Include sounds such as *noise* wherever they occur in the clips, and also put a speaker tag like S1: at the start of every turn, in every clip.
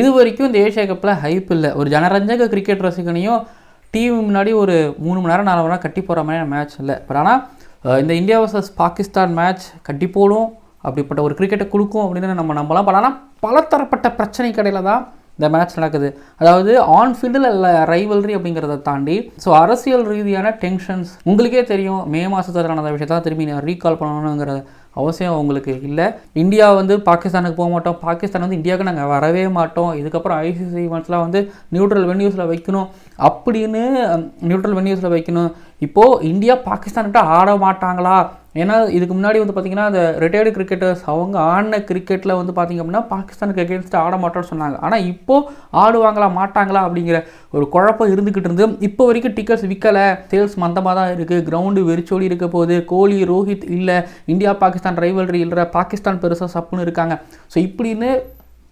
S1: இது வரைக்கும் இந்த ஏஷியா கப்பில் ஹைப் இல்லை. ஒரு ஜனரஞ்சக கிரிக்கெட் ரசிகனையும் டிவி முன்னாடி ஒரு மூணு மணி நேரம் நாலு மணி நேரம் கட்டி போகிற மாதிரியான மேட்ச் இல்லை. பட் ஆனால் இந்த இந்தியா வர்சஸ் பாகிஸ்தான் மேட்ச் கட்டி போடும் அப்படிப்பட்ட ஒரு கிரிக்கெட்டை கொடுக்கும் அப்படின்னு நம்ம நம்பலாம். பட் ஆனால் பலதரப்பட்ட பிரச்சனை கடையில் தான் இந்த மேட்ச் நடக்குது. அதாவது ஆன் ஃபீல்டில் இல்லை ரைவல்ரி அப்படிங்கிறத தாண்டி ஸோ அரசியல் ரீதியான டென்ஷன்ஸ் உங்களுக்கே தெரியும். மே மாதத்தில் நடந்த விஷயத்தான் திரும்பி நான் ரீகால் பண்ணணுங்கிற அவசியம் உங்களுக்கு இல்லை. இந்தியா வந்து பாகிஸ்தானுக்கு போக மாட்டோம். பாகிஸ்தான் வந்து இந்தியாவுக்கு நாங்கள் வரவே மாட்டோம். இதுக்கப்புறம் ஐசிசி ஈவெண்ட்ஸ்லாம் வந்து நியூட்ரல் வென்யூஸில் வைக்கணும். அப்படின்னு நியூட்ரல் வென்யூஸில் வைக்கணும். இப்போது இந்தியா பாகிஸ்தான்கிட்ட ஆட மாட்டாங்களா? ஏன்னா இதுக்கு முன்னாடி வந்து பார்த்தீங்கன்னா அந்த ரிட்டையர்டு கிரிக்கெட்டர்ஸ் அவங்க ஆடின கிரிக்கெட்டில் வந்து பார்த்தீங்க அப்படின்னா பாகிஸ்தானுக்கு எகேன்ஸ்ட் ஆட மாட்டோம்னு சொன்னாங்க. ஆனால் இப்போது ஆடுவாங்களா மாட்டாங்களா அப்படிங்கிற ஒரு குழப்பம் இருந்துக்கிட்டு இருந்து இப்போ வரைக்கும் டிக்கெட்ஸ் விற்கலை சேல்ஸ் மந்தமாக தான் இருக்குது கிரவுண்டு வெறிச்சோடி இருக்க போகுது. கோலி ரோஹித் இல்லை. இந்தியா பாகிஸ்தான் ரைவல்ரி இல்லை. பாகிஸ்தான் பெருசாக சப்புன்னு இருக்காங்க. ஸோ இப்படின்னு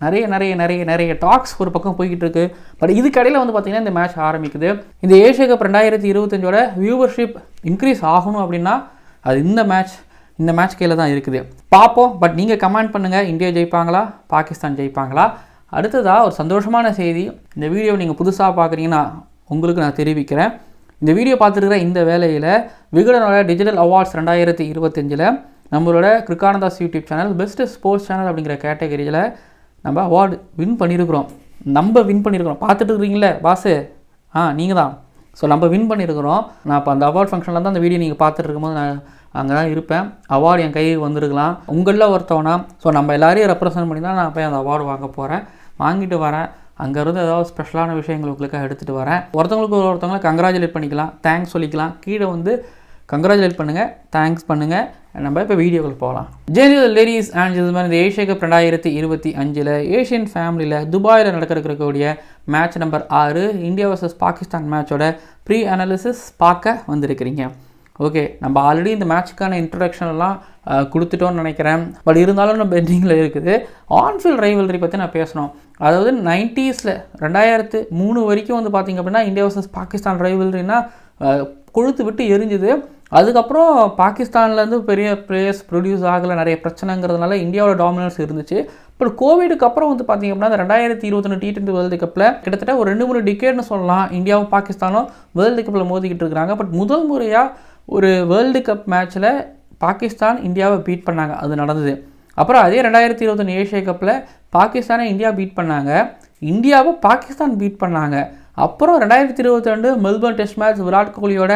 S1: நிறைய நிறைய நிறைய நிறைய டாக்ஸ் ஒரு பக்கம் போய்கிட்டு இருக்கு. பட் இதுக்கடையில் வந்து பார்த்தீங்கன்னா இந்த மேட்ச் ஆரம்பிக்குது. இந்த ஏஷியா கப் ரெண்டாயிரத்தி இருபத்தஞ்சோட வியூவர்ஷிப் இன்க்ரீஸ் ஆகணும் அப்படின்னா அது இந்த மேட்ச் இந்த மேட்ச் கையில் தான் இருக்குது. பார்ப்போம் பட் நீங்கள் கமெண்ட் பண்ணுங்கள் இந்தியா ஜெயிப்பாங்களா? பாகிஸ்தான் ஜெயிப்பாங்களா? அடுத்ததாக ஒரு சந்தோஷமான செய்தி. இந்த வீடியோ நீங்கள் புதுசாக பார்க்குறீங்கன்னா உங்களுக்கு நான் தெரிவிக்கிறேன். இந்த வீடியோ பார்த்துருக்கிற இந்த வேலையில் விகடனோட டிஜிட்டல் அவார்ட்ஸ் ரெண்டாயிரத்தி இருபத்தஞ்சில் நம்மளோட Kirukkanandhas YouTube channel best sports channel அப்படிங்கிற கேட்டகரியில் நம்ம அவார்டு வின் பண்ணியிருக்கிறோம் நம்ம வின் பண்ணியிருக்கிறோம் பார்த்துட்டு இருக்கிறீங்களே பாஸு? ஆ நீங்கள் தான் ஸோ நம்ம வின் பண்ணியிருக்கிறோம் நான் இப்போ அந்த அவார்ட் ஃபங்க்ஷனில் தான் அந்த வீடியோ நீங்கள் பார்த்துட்டு இருக்கும்போது நான் அங்கே தான் இருப்பேன். அவார்டு என் கைக்கு வந்திருக்கலாம். உங்களில் ஒருத்தவனா ஸோ நம்ம எல்லாரையும் ரெப்ரசன்ட் பண்ணி தான் நான் போய் அந்த அவார்டு வாங்க போகிறேன் வாங்கிட்டு வரேன். அங்கேருந்து ஏதாவது ஸ்பெஷலான விஷயங்கள் உங்களுக்காக எடுத்துகிட்டு வரேன். ஒருத்தவங்களுக்கு ஒருத்தவங்களை கங்க்ராச்சுலேட் பண்ணிக்கலாம். தேங்க்ஸ் சொல்லிக்கலாம். கீழே வந்து கங்க்ராச்சுலேட் பண்ணுங்கள் தேங்க்ஸ் பண்ணுங்கள் நம்ம இப்போ வீடியோக்குள்ள போகலாம் ஜெனரல் லேடிஸ் அண்ட் மாதிரி இந்த ஏஷியா கப் ரெண்டாயிரத்தி இருபத்தி அஞ்சில் ஏஷியன் ஃபேமிலியில் துபாயில் நடக்கிறக்கூடிய இருக்கக்கூடிய மேட்ச் நம்பர் ஆறு இந்தியா வர்சஸ் பாகிஸ்தான் மேட்சோட ப்ரீ அனாலிசிஸ் பார்க்க வந்திருக்கிறீங்க. ஓகே நம்ம ஆல்ரெடி இந்த மேட்ச்சுக்கான இன்ட்ரடக்ஷன்லாம் கொடுத்துட்டோம்னு நினைக்கிறேன். பட் இருந்தாலும் நம்ம பெண்டிங்கில் இருக்குது. ஆன்ஃபீல்ட் ரைவல்ரி பற்றி நான் பேசணும். அதாவது நைன்ட்டீஸில் ரெண்டாயிரத்து மூணு வரைக்கும் வந்து பார்த்திங்க அப்படின்னா இந்தியா வர்சஸ் பாகிஸ்தான் ரைவல்ரினா கொழுத்து விட்டு எரிஞ்சுது. அதுக்கப்புறம் பாகிஸ்தான்லேருந்து பெரிய பிளேயர்ஸ் ப்ரொடியூஸ் ஆகலை நிறைய பிரச்சனைங்கிறதுனால இந்தியாவோட டாமினன்ஸ் இருந்துச்சு. பட் கோவிடுக்கு அப்புறம் வந்து பார்த்திங்க அப்படின்னா அந்த ரெண்டாயிரத்தி இருபத்தொன்று டி டுவெண்ட்டி வேர்ல்டு கப்பில் கிட்டத்தட்ட ஒரு ரெண்டு மூணு டிக்கெட்னு சொல்லலாம் இந்தியாவும் பாகிஸ்தானும் வேர்ல்டு கப்பில் மோதிக்கிட்டு இருக்கிறாங்க பட் முதல் முறையாக ஒரு வேர்ல்டு கப் மேட்ச்சில் பாகிஸ்தான் இந்தியாவை பீட் பண்ணாங்க. அது நடந்தது. அப்புறம் அதே ரெண்டாயிரத்தி இருபத்தொன்று ஏஷியா கப்பில் பாகிஸ்தானை இந்தியா பீட் பண்ணாங்க. இந்தியாவை பாகிஸ்தான் பீட் பண்ணாங்க. அப்புறம் ரெண்டாயிரத்தி இருபத்தி ரெண்டு Melbourne test match Virat கோலியோட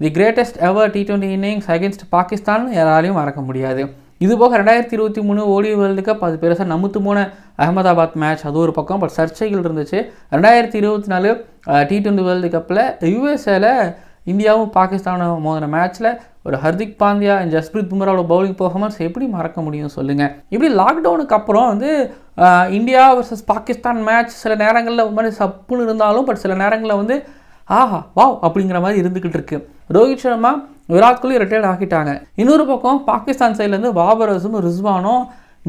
S1: the greatest ever T twenty innings against Pakistan யாராலையும் மறக்க முடியாது. இது போக ரெண்டாயிரத்தி இருபத்தி மூணு ஓடி வேர்ல்டு கப் அது பெருசாக நமுத்து போன அகமதாபாத் மேட்ச் அது ஒரு பக்கம். பட் சர்ச்சைகள் இருந்துச்சு. ரெண்டாயிரத்தி இருபத்தி நாலு டி டுவெண்ட்டி வேர்ல்டு கப்பில் யுஎஸ்ஏல இந்தியாவும் பாகிஸ்தானும் மோதின மேட்ச்சில் ஒரு ஹர்திக் பாண்டியா அண்ட் ஜஸ்பிரீத் பும்ராவோட பவுலிங் பர்ஃபார்மன்ஸ் எப்படி மறக்க முடியும் சொல்லுங்கள் இப்படி லாக்டவுனுக்கு அப்புறம் வந்து இந்தியா வர்சஸ் பாகிஸ்தான் மேட்ச் சில நேரங்களில் ஒரு மாதிரி சப்புன்னு இருந்தாலும் பட் சில நேரங்களில் வந்து ஆஹா வாவ் அப்படிங்கிற மாதிரி இருந்துக்கிட்டு இருக்கு. ரோஹித் சர்மா விராட் கோலி ரிட்டையர்ட் ஆகிட்டாங்க. இன்னொரு பக்கம் பாகிஸ்தான் சைட்லேருந்து பாபர் அசும் ரிஸ்வானும்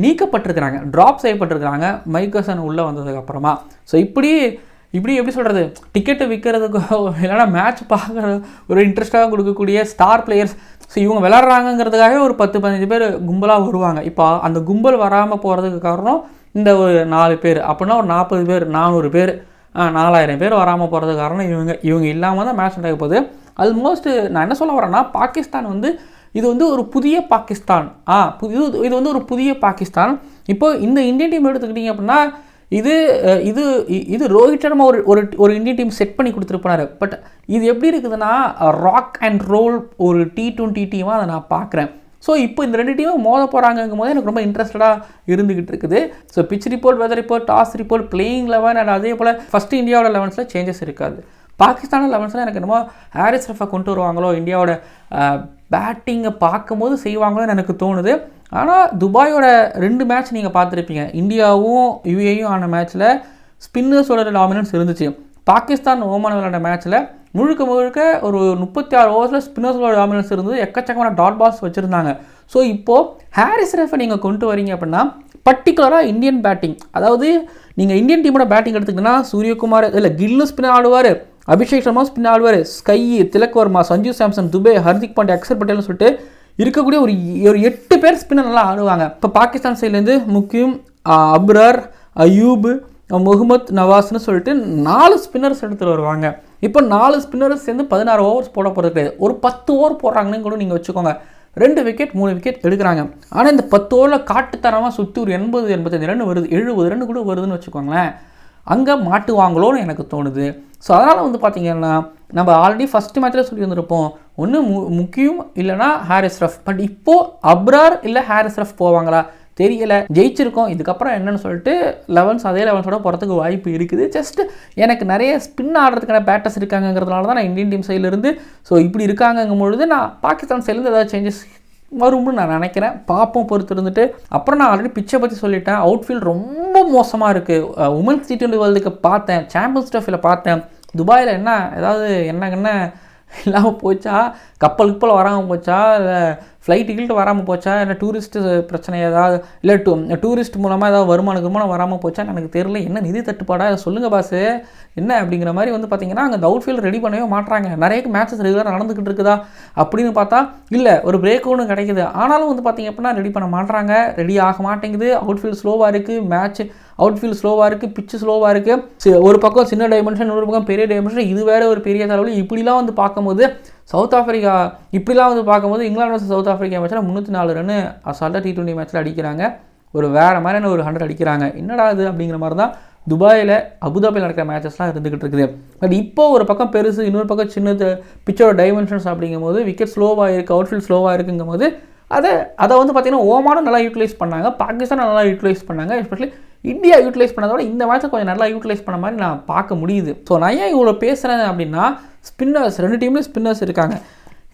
S1: நீக்கப்பட்டிருக்கிறாங்க. ட்ராப் செய்யப்பட்டிருக்கிறாங்க. மைக்கசன் உள்ளே வந்ததுக்கப்புறமா ஸோ இப்படி இப்படி எப்படி சொல்கிறது டிக்கெட்டு விற்கிறதுக்கோ *laughs* இல்லைன்னா மேட்ச் பார்க்குற ஒரு இன்ட்ரெஸ்ட்டாக கொடுக்கக்கூடிய ஸ்டார் பிளேயர்ஸ் ஸோ இவங்க விளாட்றாங்கங்கிறதுக்காகவே ஒரு பத்து பதினஞ்சு பேர் கும்பலாக வருவாங்க. இப்போ அந்த கும்பல் வராமல் போகிறதுக்கு காரணம் இந்த ஒரு நாலு பேர். அப்படின்னா ஒரு நாற்பது பேர் நானூறு பேர். நாலாயிரம் பேர் வராமல் போகிறதுக்கு காரணம் இவங்க இவங்க இல்லாமல் தான் மேட்ச் நடக்க போகுது. ஆல்மோஸ்ட் நான் என்ன சொல்ல வரேன்னா பாகிஸ்தான் வந்து இது வந்து ஒரு புதிய பாகிஸ்தான். ஆ இது இது வந்து ஒரு புதிய பாகிஸ்தான். இப்போ இந்த இந்தியன் டீம் எடுத்துக்கிட்டிங்க அப்படின்னா இது இது இது ரோஹித் சர்மா ஒரு ஒரு ஒரு இந்தியன் டீம் செட் பண்ணி கொடுத்துருப்பாரு பட் இது எப்படி இருக்குதுன்னா ராக் அண்ட் ரோல் ஒரு டி டுவெண்ட்டி டீமாக அதை நான் பார்க்குறேன். ஸோ இப்போ இந்த ரெண்டு டீமும் மோத போகிறாங்கங்கும் போது எனக்கு ரொம்ப இன்ட்ரெஸ்டடாக இருந்துகிட்டு இருக்குது. So pitch report weather report toss report playing eleven and அதே போல் ஃபஸ்ட்டு இந்தியாவோட லெவன்ஸில் சேஞ்சஸ் இருக்காது. பாகிஸ்தானோட லெவன்ஸில் எனக்கு என்னமோ ஹாரிஸ் ரஃபா கொண்டு வருவாங்களோ இந்தியாவோட பேட்டிங்கை பார்க்கும்போது செய்வாங்களோன்னு எனக்கு தோணுது. ஆனால் துபாயோட ரெண்டு மேட்ச் நீங்கள் பார்த்துருப்பீங்க. இந்தியாவும் யுஏயும் ஆன மேட்ச்சில் ஸ்பின்னர்ஸோட டாமினன்ஸ் இருந்துச்சு. பாகிஸ்தான் ஓமான் விளையாண்ட மேட்ச்சில் முழுக்க முழுக்க ஒரு முப்பத்தி ஆறு ஓவர்ஸில் ஸ்பின்னர்ஸோட டாமினன்ஸ் இருந்தது. எக்கச்சக்கமான டாட் பால்ஸ் வச்சுருந்தாங்க. ஸோ இப்போது ஹாரிஸ் ரஃபை நீங்கள் கொண்டு வரீங்க அப்படின்னா பர்டிகுலராக இந்தியன் பேட்டிங் அதாவது நீங்கள் இந்தியன் டீமோட பேட்டிங் எடுத்துக்கிட்டீங்கன்னா சூரியகுமார் இல்லை கில்லும் ஸ்பின் ஆடுவார். அபிஷேக் சர்மா ஸ்பின் ஆடுவார். ஸ்கை திலக் வர்மா சஞ்சு சாம்சன் துபே ஹர்திக் பாண்டியா அக்ஷர் பட்டேல்னு சொல்லிட்டு இருக்கக்கூடிய ஒரு ஒரு எட்டு பேர் ஸ்பின்னர் நல்லா ஆடுவாங்க. இப்போ பாகிஸ்தான் சைட்லேருந்து முக்கியம் அப்ரர் அயூப் முகமத் நவாஸ்னு சொல்லிட்டு நாலு ஸ்பின்னர்ஸ் எடுத்துகிட்டு வருவாங்க. இப்போ நாலு ஸ்பின்னர்ஸ் சேர்ந்து பதினாறு ஓவர்ஸ் போட போகிறது கிடையாது ஒரு பத்து ஓவர் போடுறாங்கன்னு கூட நீங்கள் வச்சுக்கோங்க. ரெண்டு விக்கெட் மூணு விக்கெட் எடுக்கிறாங்க. ஆனால் இந்த பத்து ஓவரில் காட்டுத்தரமாக சுற்றி ஒரு எண்பது எண்பத்தஞ்சு ரன் வருது எழுபது ரன் கூட வருதுன்னு வச்சுக்கோங்களேன். அங்கே மாட்டுவாங்களோன்னு எனக்கு தோணுது. ஸோ அதனால் வந்து பார்த்திங்கன்னா நம்ம ஆல்ரெடி ஃபஸ்ட்டு மேட்ச்சில் சொல்லி வந்திருப்போம். ஒன்று மு முக்கியம் இல்லைனா ஹாரிஸ் ரஃப். பட் இப்போது அப்ரார் இல்லை ஹாரிஸ் ரஃப் போவாங்களா? தெரியலை. ஜெயிச்சிருக்கோம். இதுக்கப்புறம் என்னன்னு சொல்லிட்டு லெவன்ஸ் அதே லெவன்ஸோட போகிறதுக்கு வாய்ப்பு இருக்குது. ஜஸ்ட் எனக்கு நிறைய ஸ்பின் ஆடுறதுக்கான பேட்டர்ஸ் இருக்காங்கங்கிறதுனால தான் நான் இந்தியன் டீம் சைட்லேருந்து ஸோ இப்படி இருக்காங்கங்கும் பொழுது நான் பாகிஸ்தான் சைட்லேருந்து ஏதாவது சேஞ்சஸ் வரும்னு நான் நினைக்கிறேன். பார்ப்போம் பொறுத்து இருந்துட்டு. அப்புறம் நான் ஆல்ரெடி பிச்சை பற்றி சொல்லிட்டேன். அவுட்ஃபீல்ட் ரொம்ப மோசமாக இருக்குது உமன்ஸ் டி டுவெண்ட்டி வேர்ல்டுக்கு பார்த்தேன். சாம்பியன்ஸ் ட்ரோஃபியில் பார்த்தேன். துபாயில் என்ன ஏதாவது என்ன என்ன இல்லாமல் போச்சா? கப்பல் கிப்பல் வராமல் போச்சா? இல்லை ஃப்ளைட் டிக்கெட் வராமல் போச்சா? இல்லை டூரிஸ்ட்டு பிரச்சனை ஏதாவது? இல்லை டூ டூரிஸ்ட் மூலமாக ஏதாவது வருமானம் வருமானம் வராமல் போச்சா எனக்கு தெரியல. என்ன நிதி தட்டுப்பாடா? சொல்லுங்கள் பாஸு என்ன அப்படிங்கிற மாதிரி வந்து பார்த்தீங்கன்னா அங்கே அவுட் ஃபீல்ட் ரெடி பண்ணவே மாட்டுறாங்க நிறைய மேட்சஸ் ரெகுலராக நடந்துக்கிட்டு இருக்குதா? அப்படின்னு பார்த்தா இல்லை ஒரு பிரேக் ஒன்று கிடைக்குது. ஆனாலும் வந்து பார்த்தீங்க அப்படின்னா ரெடி பண்ண மாட்டுறாங்க ரெடி ஆக மாட்டேங்குது. அவுட் ஃபீல்ட் ஸ்லோவாக இருக்குது மேட்ச் அவுட்ஃபீல்ட் ஸ்லோவாக இருக்குது பிச்சு ஸ்லோவாக இருக்குது ஒரு பக்கம் சின்ன டைமென்ஷன் ஒரு பக்கம் பெரிய டைமென்ஷன் இது வேறு ஒரு பெரிய தலைவலி இப்படிலாம் வந்து பார்க்கும்போது சவுத் ஆஃப்ரிக்கா இப்படிலாம் வந்து பார்க்கும்போது இங்கிலாந்து வர்சஸ் சவுத் ஆஃப்ரிக்கா மேட்ச்சில் முந்நூற்றி நாலு ரன் அசால்ட்டாக டி டுவெண்ட்டி மேட்ச்சில் அடிக்கிறாங்க. ஒரு வேறு மாதிரியான ஒரு ஹண்ட்ரட் அடிக்கிறாங்க. என்னடா இது அப்படிங்கிற மாதிரி தான் துபாயில் அபுதாபியில் நடக்கிற மேட்சஸ்லாம் இருந்துகிட்டு இருக்குது. பட் இப்போ ஒரு பக்கம் பெருசு இன்னொரு பக்கம் சின்னது பிச்சோட டைமென்ஷன்ஸ் அப்படிங்கும்போது விக்கெட் ஸ்லோவாக இருக்குது அவுட்ஃபீல்ட் ஸ்லோவாக இருக்குங்கும் போது அதை அதை வந்து பார்த்திங்கன்னா ஓமானும் நல்லா யூட்டிலைஸ் பண்ணாங்க பாகிஸ்தான் நல்லா யூட்டிலைஸ் பண்ணாங்க எஸ்பெஷலி இந்தியா யூட்டிலைஸ் பண்ணதோட இந்த மேட்ச்சை கொஞ்சம் நல்லா யூட்டிலைஸ் பண்ண மாதிரி நான் பார்க்க முடியுது. ஸோ நான் ஏன் இவ்வளோ பேசுகிறேன் அப்படின்னா ஸ்பின்னர்ஸ் ரெண்டு டீம்லேயும் ஸ்பின்னர்ஸ் இருக்காங்க.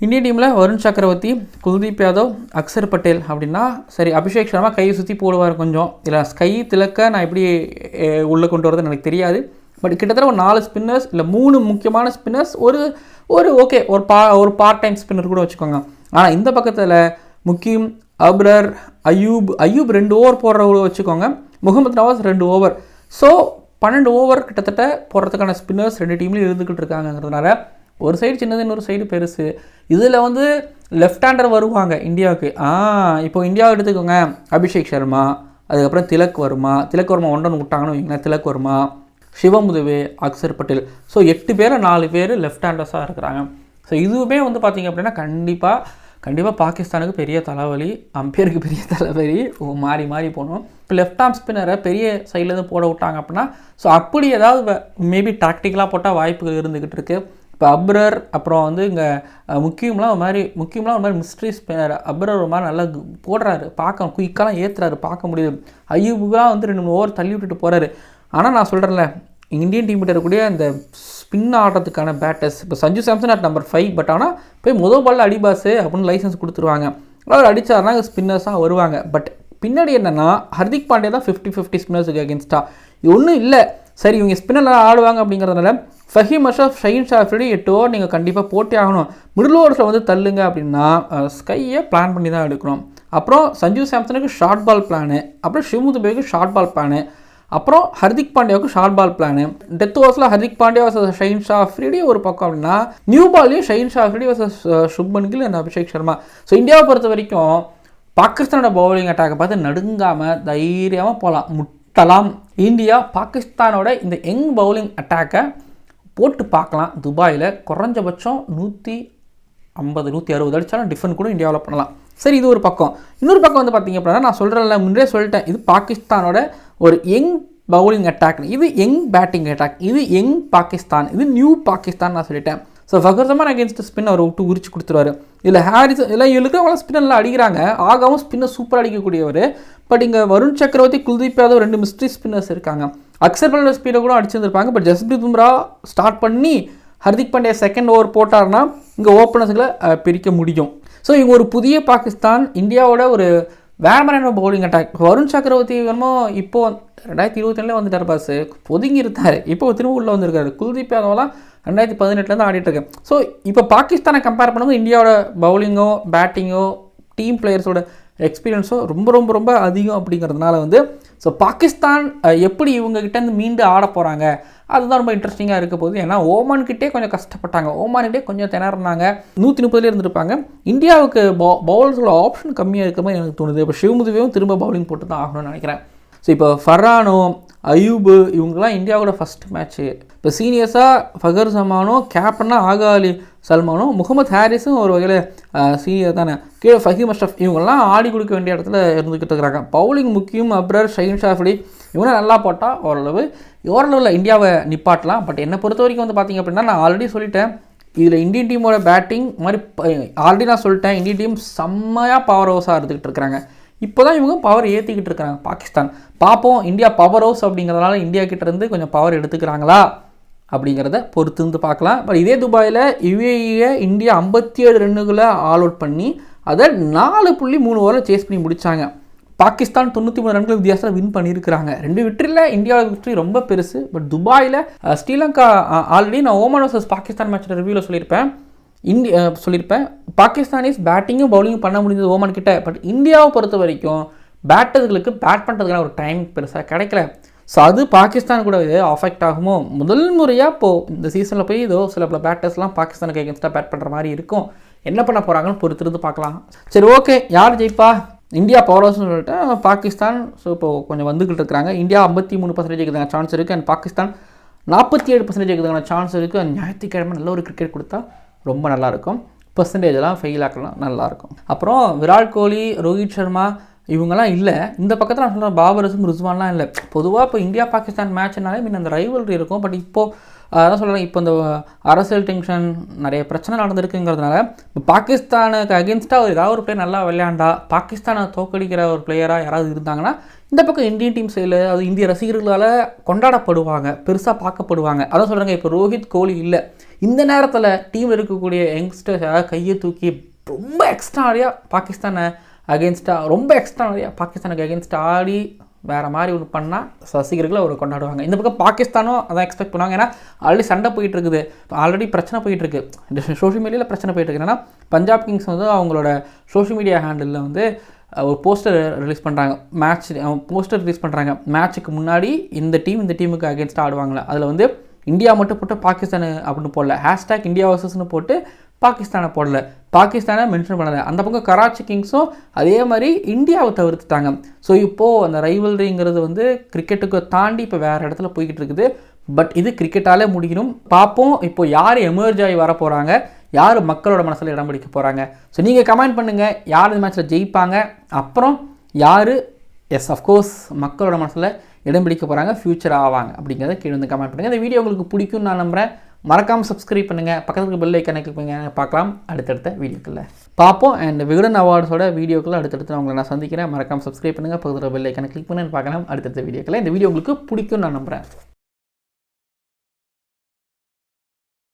S1: இந்திய டீமில் வருண் சக்கரவர்த்தி குல்தீப் யாதவ் அக்சர் பட்டேல் அப்படின்னா சரி அபிஷேக் சர்மா கையை சுற்றி போடுவார் கொஞ்சம். இல்லை ஸ்கை திலக்க நான் எப்படி உள்ளே கொண்டு வரதுன்னு எனக்கு தெரியாது. பட் கிட்டத்தட்ட ஒரு நாலு ஸ்பின்னர்ஸ் இல்லை மூணு முக்கியமான ஸ்பின்னர்ஸ் ஒரு ஒரு ஓகே ஒரு பா ஒரு பார்ட் டைம் ஸ்பின்னர் கூட வச்சுக்கோங்க. ஆனால் இந்த பக்கத்தில் முக்கியம் அப்ரர் அயூப் அயூப் ரெண்டு ஓவர் போடுறவங்க வச்சுக்கோங்க. முகமது நவாஸ் ரெண்டு ஓவர். ஸோ பன்னெண்டு ஓவர் கிட்டத்தட்ட போடுறதுக்கான ஸ்பின்னர்ஸ் ரெண்டு டீம்லேயும் இருந்துக்கிட்டு இருக்காங்கிறதுனால ஒரு சைடு சின்னது இன்னொரு சைடு பெருசு. இதில் வந்து லெஃப்ட் ஹேண்டர் வருவாங்க இந்தியாவுக்கு. ஆ இப்போ இந்தியாவை எடுத்துக்கோங்க. அபிஷேக் சர்மா அதுக்கப்புறம் திலக் வருமா. திலக் வர்மா ஒன்றன் விட்டாங்கன்னு வைங்களேன் திலக் வர்மா சிவமுதுவே அக்சர் பட்டேல். ஸோ எட்டு பேர் நாலு பேர் லெஃப்ட் ஹேண்டர்ஸாக இருக்கிறாங்க. ஸோ இதுவுமே வந்து பார்த்திங்க அப்படின்னா கண்டிப்பாக கண்டிப்பாக பாகிஸ்தானுக்கு பெரிய தலைவலி அம்பையருக்கு பெரிய தலைவலி. மாறி மாறி போகணும் இப்போ லெஃப்ட் ஆர்ம் ஸ்பின்னரை பெரிய சைட்லேருந்து போட விட்டாங்க அப்படின்னா ஸோ அப்படி ஏதாவது மேபி டாக்டிக்கலாக போட்டால் வாய்ப்புகள் இருந்துக்கிட்டு இருக்குது இப்போ அப்ரர் அப்புறம் வந்து இங்கே முக்கியம்லாம் ஒரு மாதிரி முக்கியம்லாம் ஒரு மாதிரி மிஸ்ட்ரி ஸ்பின்னர் அப்ரர் ஒரு மாதிரி நல்லா போடுறாரு. பார்க்க குயிக்காலாம் ஏற்றுறாரு பார்க்க முடியுது. ஐயூபுலாம் வந்து ரெண்டு மூணு ஓவர் தள்ளி விட்டுட்டு போகிறாரு ஆனால் நான் சொல்கிறேன்ல இந்தியன் டீம் கிட்ட இருக்கக்கூடிய அந்த ஸ்பின் ஆடுறதுக்கான பேட்டர்ஸ் இப்போ Sanju Samson at number five but ஆனால் போய் முதல் பால் அடிபாஸு அப்படின்னு லைசன்ஸ் கொடுத்துருவாங்க. அவர் அடித்தார்னா ஸ்பின்னர்ஸாக வருவாங்க. பட் பின்னாடி என்னென்னா ஹர்திக் பாண்டே தான் ஃபிஃப்டி ஃபிஃப்டி ஸ்பின்னர்ஸுக்கு அகேன்ஸ்டாக ஒன்றும் இல்லை. சரி இவங்க ஸ்பின்னர்லாம் ஆடுவாங்க அப்படிங்கிறதுனால ஃபஹீம் அஷரஃப் ஷஹீன் ஷாஃபிடி எட்டு ஓவர் நீங்கள் கண்டிப்பாக போட்டி ஆகணும். மிடில் ஓவர்ஸில் வந்து தள்ளுங்க அப்படின்னா ஸ்கையை பிளான் பண்ணி தான் எடுக்கணும். அப்புறம் சஞ்சு சாம்சனுக்கு ஷார்ட் பால் பிளானு அப்புறம் ஷிமுதுபேக்கு ஷார்ட் பால் பிளானு அப்புறம் ஹர்திக் பாண்டியாவுக்கு ஷார்ட் பால் பிளானு டெத் ஓவர்ஸில் ஹர்திக் பாண்டியா வர்சஸ் ஷைன் ஷா ஃப்ரீடி ஒரு பக்கம் அப்படின்னா new பால்லையும் Shaheen Shah Afridi versus Shubman Gill and Abhishek Sharma. So இந்தியாவை பொறுத்த வரைக்கும் பாகிஸ்தானோட பவுலிங் அட்டாக்கை பார்த்து நடுங்காமல் தைரியமாக போகலாம் முட்டலாம். இந்தியா பாகிஸ்தானோட இந்த யங் பவுலிங் அட்டாக்கை போட்டு பார்க்கலாம். துபாயில் குறைஞ்சபட்சம் நூற்றி ஐம்பது நூற்றி அறுபது அடித்தாலும் டிஃபன் கூட இந்தியாவில் பண்ணலாம். சரி இது ஒரு பக்கம். இன்னொரு பக்கம் வந்து பார்த்தீங்க அப்படின்னா நான் சொல்கிறேன்ல முன்னே சொல்லிட்டேன். இது பாகிஸ்தானோட ஒரு யங் பவுலிங் அட்டாக் இது யங் பேட்டிங் அட்டாக் இது யங் பாகிஸ்தான் இது நியூ பாகிஸ்தான் நான் சொல்லிட்டேன். So Fakhar Zaman against spin அவர் விட்டு உரிச்சு கொடுத்துருவாரு. இல்லை ஹாரிஸ் இல்லை இருக்கிறவங்களாம் ஸ்பின்னெல்லாம் அடிக்கிறாங்க. ஆகவும் ஸ்பின்னர் சூப்பராக அடிக்கக்கூடியவர். பட் இங்கே வருண் சக்கரவர்த்தி குல்தீப் யாதவ் ரெண்டு மிஸ்ட்ரி ஸ்பின்னர்ஸ் இருக்காங்க. அக்சர் பல்லோட ஸ்பீடை கூட அடிச்சிருந்துருப்பாங்க. பட் ஜஸ்பிரீத் பும்ரா ஸ்டார்ட் பண்ணி ஹர்திக் பாண்டியா செகண்ட் ஓவர் போட்டார்னா இங்கே ஓப்பனர்ஸுகளை பிரிக்க முடியும். ஸோ இவங்க ஒரு புதிய பாகிஸ்தான் இந்தியாவோட ஒரு வேற மாதிரியான பவுலிங் அட்டாக் வருண் சக்கரவர்த்தி வேணுமோ இப்போ ரெண்டாயிரத்தி இருபத்தி ரெண்டுல வந்துட்டார் பாஸ் ஒதுங்கி இருந்தார் இப்போ திரும்ப உள்ளே வந்திருக்காரு. குல்தீப் யாதவ்லாம் ரெண்டாயிரத்தி பதினெட்டுலேருந்து ஆடிட்டு இருக்கேன் ஸோ இப்போ பாகிஸ்தானை கம்பேர் பண்ணும்போது இந்தியாவோட பவுலிங்கோ பேட்டிங்கோ டீம் பிளேயர்ஸோட எக்ஸ்பீரியன்ஸோ ரொம்ப ரொம்ப ரொம்ப அதிகம் அப்படிங்கிறதுனால வந்து ஸோ பாகிஸ்தான் எப்படி இவங்ககிட்டேருந்து மீண்டு ஆட போகிறாங்க அதுதான் ரொம்ப இன்ட்ரெஸ்டிங்காக இருக்க போகுது. ஏன்னா ஓமான்கிட்டே கொஞ்சம் கஷ்டப்பட்டாங்க. ஓமான்கிட்டே கொஞ்சம் திணறினாங்க. நூற்றி முப்பதுலேயே இருந்திருப்பாங்க. இந்தியாவுக்கு பவுலர்ஸோட ஆப்ஷன் கம்மியாக இருக்க மாதிரி எனக்கு தோணுது. இப்போ சிவமுதுவேவும் திரும்ப பவுலிங் போட்டு தான் ஆகணும்னு நினைக்கிறேன். ஸோ இப்போ ஃபர்ரானோ அயூபு இவங்கெல்லாம் இந்தியாவோட ஃபஸ்ட் மேட்ச்சு இப்போ சீனியர்ஸாக ஃபகர் சமானோ கேப்டனாக ஆகாலி சல்மானும் முகமது ஹாரிஸும் ஒரு வகையில் சீனியர் தானே. கீழே ஃபஹீம் அஷ்ரஃப் இவங்கெல்லாம் ஆடி கொடுக்க வேண்டிய இடத்துல இருந்துக்கிட்டு இருக்கிறாங்க. பவுலிங் முக்கியம் அப்ரர் ஷஹீன் ஷாஃபடி இவங்க நல்லா போட்டால் ஓரளவு ஓரளவில் இந்தியாவை நிப்பாட்டலாம். பட் என்னை பொறுத்த வரைக்கும் வந்து பார்த்திங்க அப்படின்னா நான் ஆல்ரெடி சொல்லிட்டேன். இதில் இந்தியன் டீமோட பேட்டிங் மாதிரி ஆல்ரெடி நான் சொல்லிட்டேன். இந்தியன் டீம் செம்மையாக பவர் ஹவுஸாக இருந்துக்கிட்டு இருக்கிறாங்க. இப்போ தான் இவங்க பவர் ஏற்றிக்கிட்டு இருக்கிறாங்க பாகிஸ்தான். பார்ப்போம் இந்தியா பவர் ஹவுஸ் அப்படிங்கிறதுனால இந்தியா கிட்டேருந்து கொஞ்சம் பவர் எடுத்துக்கிறாங்களா? அப்படிங்கிறத பொறுத்து இருந்து பார்க்கலாம். பட் இதே துபாயில் யுஏஇயை இந்தியா ஐம்பத்தி ஏழு ரன்னுகளை ஆல் அவுட் பண்ணி அதை நாலு புள்ளி மூணு ஓவரில் சேஸ் பண்ணி முடித்தாங்க பாகிஸ்தான் தொண்ணூற்றி மூணு ரன்கள் வித்தியாசத்தில் வின் பண்ணியிருக்கிறாங்க. ரெண்டு வெற்றியில் இந்தியாவோட விக்டரி ரொம்ப பெருசு. பட் துபாயில் ஸ்ரீலங்கா ஆல்ரெடி நான் ஓமன் வர்சஸ் பாகிஸ்தான் மேட்சோட ரிவ்யூவில் சொல்லியிருப்பேன். இந்தியா சொல்லியிருப்பேன். பாகிஸ்தானிஸ் பேட்டிங்கும் பவுலிங்கும் பண்ண முடிஞ்சது ஓமன் கிட்ட. பட் இந்தியாவை பொறுத்த வரைக்கும் பேட்டர்களுக்கு பேட் பண்ணுறதுக்கான ஒரு டைம் பெருசாக கிடைக்கல. ஸோ அது பாகிஸ்தான் கூட இது அஃபெக்ட் ஆகுமோ? முதல் முறையாக இப்போது இந்த சீசனில் போய் ஏதோ சில பல பேட்டர்ஸ்லாம் பாகிஸ்தானுக்கு எகென்ஸ்டாக பேட் பண்ணுற மாதிரி இருக்கும். என்ன பண்ண போகிறாங்கன்னு பொறுத்திருந்து பார்க்கலாம். சரி ஓகே யார் ஜெயிப்பா? இந்தியா பவர்ஹவுஸ்னு சொல்லிட்டு பாகிஸ்தான். ஸோ இப்போது கொஞ்சம் வந்துக்கிட்டு இருக்கிறாங்க இந்தியா ஐம்பத்தி மூணு பர்சன்டேஜ் இருக்கிறதுக்கான சான்ஸ் இருக்குது அண்ட் பாகிஸ்தான் நாற்பத்தி ஏழு பர்சன்டேஜ் இருக்கிறதுக்கான சான்ஸ் இருக்குது அண்ட் ஞாயிற்றுக்கிழமை நல்ல ஒரு கிரிக்கெட் கொடுத்தா ரொம்ப நல்லாயிருக்கும் பர்சன்டேஜெல்லாம் ஃபெயில் ஆக்கலாம். நல்லாயிருக்கும் அப்புறம் விராட் கோலி ரோஹித் சர்மா இவங்கெல்லாம் இல்லை. இந்த பக்கத்தில் நான் சொல்கிறேன் பாபரசும் ரிஸ்வான்லாம் இல்லை. பொதுவாக இப்போ இந்தியா பாகிஸ்தான் மேட்ச்னாலே மீன் அந்த ரைவல்ரி இருக்கும். பட் இப்போது அதான் சொல்கிறேன் இப்போ இந்த அரசியல் டென்ஷன் நிறைய பிரச்சனை நடந்திருக்குங்கிறதுனால இப்போ பாகிஸ்தானுக்கு அகேன்ஸ்டாக ஏதாவது ஒரு பிளேயர் நல்லா விளையாண்டா பாகிஸ்தானை தோக்கடிக்கிற ஒரு பிளேயராக யாராவது இருந்தாங்கன்னா இந்த பக்கம் இந்தியன் டீம் சைடில் அது இந்திய ரசிகர்களால் கொண்டாடப்படுவாங்க பெருசாக பார்க்கப்படுவாங்க. அதான் சொல்கிறாங்க இப்போ ரோஹித் கோலி இல்லை. இந்த நேரத்தில் டீமில் இருக்கக்கூடிய யங்ஸ்டர்ஸ் யாராவது கையை தூக்கி ரொம்ப எக்ஸ்ட்ராடியாக பாகிஸ்தானை அகேன்ஸ்டாக ரொம்ப எக்ஸ்ட்ராடியாக பாகிஸ்தானுக்கு அகேன்ஸ்டாக ஆடி வேறு மாதிரி ஒன்று பண்ணால் ரசிகர்களை அவர் கொண்டாடுவாங்க. இந்த பக்கம் பாகிஸ்தானும் அதான் எக்ஸ்பெக்ட் பண்ணுவாங்க. ஏன்னா ஆல்ரெடி சண்டை போயிட்டு இருக்குது ஆல்ரெடி பிரச்சனை போயிட்டு இருக்கு சோஷியல் மீடியாவில் பிரச்சனை போயிட்டு இருக்கு பஞ்சாப் கிங்ஸ் வந்து அவங்களோட சோஷியல் மீடியா ஹேண்டிலில் வந்து ஒரு போஸ்டர் ரிலீஸ் பண்ணுறாங்க மேட்ச் போஸ்டர் ரிலீஸ் பண்ணுறாங்க மேட்ச்சுக்கு முன்னாடி இந்த டீம் இந்த டீமுக்கு அகேன்ஸ்டாக ஆடுவாங்களே? அதில் வந்து இந்தியா மட்டும் போட்டு பாகிஸ்தான் அப்படின்னு போடல. ஹேஷ்டேக் இந்தியா வர்சஸ்னு போட்டு பாகிஸ்தானை போடல. பாகிஸ்தானை மென்ஷன் பண்ணலை அந்த பக்கம் கராச்சி கிங்ஸும் அதே மாதிரி இந்தியாவை தவிர்த்துட்டாங்க. ஸோ இப்போது அந்த ரைவல்ரிங்கிறது வந்து கிரிக்கெட்டுக்கு தாண்டி இப்போ வேறு இடத்துல போய்கிட்டு இருக்குது. பட் இது கிரிக்கெட்டாலே முடியணும் பார்ப்போம். இப்போ யார் எமர்ஜ் ஆகி வர போகிறாங்க யார் மக்களோட மனசில் இடம் பிடிக்க போகிறாங்க ஸோ நீங்கள் கமெண்ட் பண்ணுங்கள் யார் இந்த மேட்ச்சில் ஜெயிப்பாங்க? அப்புறம் யார்? எஸ் அஃப்கோர்ஸ் மக்களோட மனசில் இடம் பிடிக்க போகிறாங்க ஃப்யூச்சர் ஆவாங்க அப்படிங்கிறத கீழே வந்து கமெண்ட் பண்ணுங்கள் இந்த வீடியோ உங்களுக்கு பிடிக்கும்னு நான் நம்புகிறேன் மறக்காமல் சப்ஸ்கிரைப் பண்ணுங்கள் பக்கத்துக்கு பெல் ஐக்கனை கிளிக் பண்ணுங்க. பார்க்கலாம் அடுத்தடுத்த வீடியோக்களில். பார்ப்போம். அண்ட் விகடன் அவார்ட்ஸோட வீடியோக்களை அடுத்தடுத்து நான் உங்களை நான் சந்திக்கிறேன். மறக்காமல் சப்ஸ்கிரைப் பண்ணுங்கள் பக்கத்தில் பெல் ஐக்கனை கிளிக் பண்ணுன்னு பார்க்கலாம் அடுத்தடுத்த வீடியோக்களில். இந்த வீடியோ உங்களுக்கு பிடிக்கும்னு நான் நம்புகிறேன்